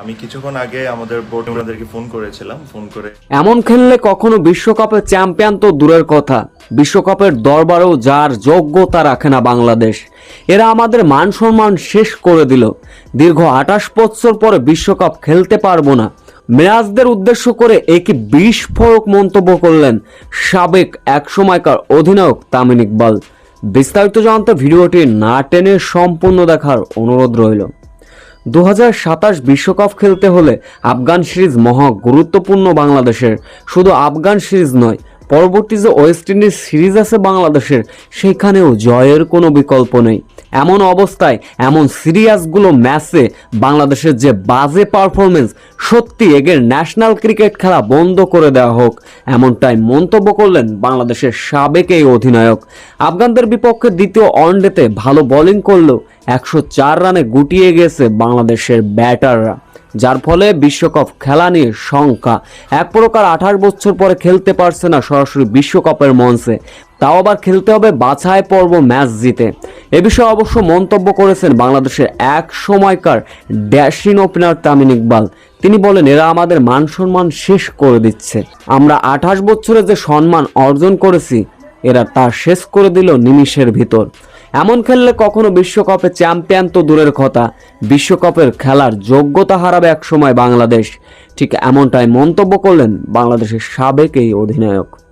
আমি কিছুক্ষণ আগে আমাদের বোর্ড ফোন করেছিলাম ফোন করে এমন খেললে কখনো বিশ্বকাপের চ্যাম্পিয়ন তো দূরের কথা। বিশ্বকাপের দরবারেও যার যোগ্যতা রাখে না বাংলাদেশ। এরা আমাদের মান সম্মান শেষ করে দিল। দীর্ঘ আঠাশ বছর পরে বিশ্বকাপ খেলতে পারব না। মিরাজদের উদ্দেশ্য করে একই বিস্ফোরক মন্তব্য করলেন সাবেক একসময়কার অধিনায়ক তামিম ইকবাল। বিস্তারিত জানতে ভিডিওটি না টেনে সম্পূর্ণ দেখার অনুরোধ রইল। দু বিশ্বকাপ খেলতে হলে আফগান সিরিজ মহা গুরুত্বপূর্ণ বাংলাদেশের। শুধু আফগান সিরিজ নয়, পরবর্তী যে ওয়েস্ট ইন্ডিজ সিরিজ আছে বাংলাদেশের, সেখানেও জয়ের কোনো বিকল্প নেই। এমন অবস্থায় এমন সিরিয়াসগুলো ম্যাচে বাংলাদেশের যে বাজে পারফরমেন্স সত্যি এগের ন্যাশনাল ক্রিকেট খেলা বন্ধ করে দেওয়া হোক, এমনটাই মন্তব্য করলেন বাংলাদেশের সাবেক এই অধিনায়ক। আফগানদের বিপক্ষে দ্বিতীয় ওয়ানডেতে ভালো বোলিং করলেও একশো চার রানে গুটিয়ে গেছে বাংলাদেশের ব্যাটাররা। যার ফলে বিশ্বকাপ খেলা নিয়ে শঙ্কা। এক প্রকার আঠাশ বছর পরে খেলতে পারছে না সরাসরি বিশ্বকাপের মঞ্চে। তাও আবার খেলতে হবে বাছাই পর্ব ম্যাচ জিতে। এ বিষয়ে অবশ্য মন্তব্য করেছেন বাংলাদেশের এক সময়কার ড্যাশিন ওপেনার তামিম ইকবাল। তিনি বলেন, এরা আমাদের মান সম্মান শেষ করে দিচ্ছে। আমরা আঠাশ বছরে যে সম্মান অর্জন করেছি, এরা তা শেষ করে দিল নিমিষের ভিতর। এমন খেললে কখনো বিশ্বকাপে চ্যাম্পিয়ন তো দূরের কথা। বিশ্বকাপের খেলার যোগ্যতা হারাবে একসময় বাংলাদেশ। ঠিক এমনটাই মন্তব্য করলেন বাংলাদেশের সাবেক এই অধিনায়ক।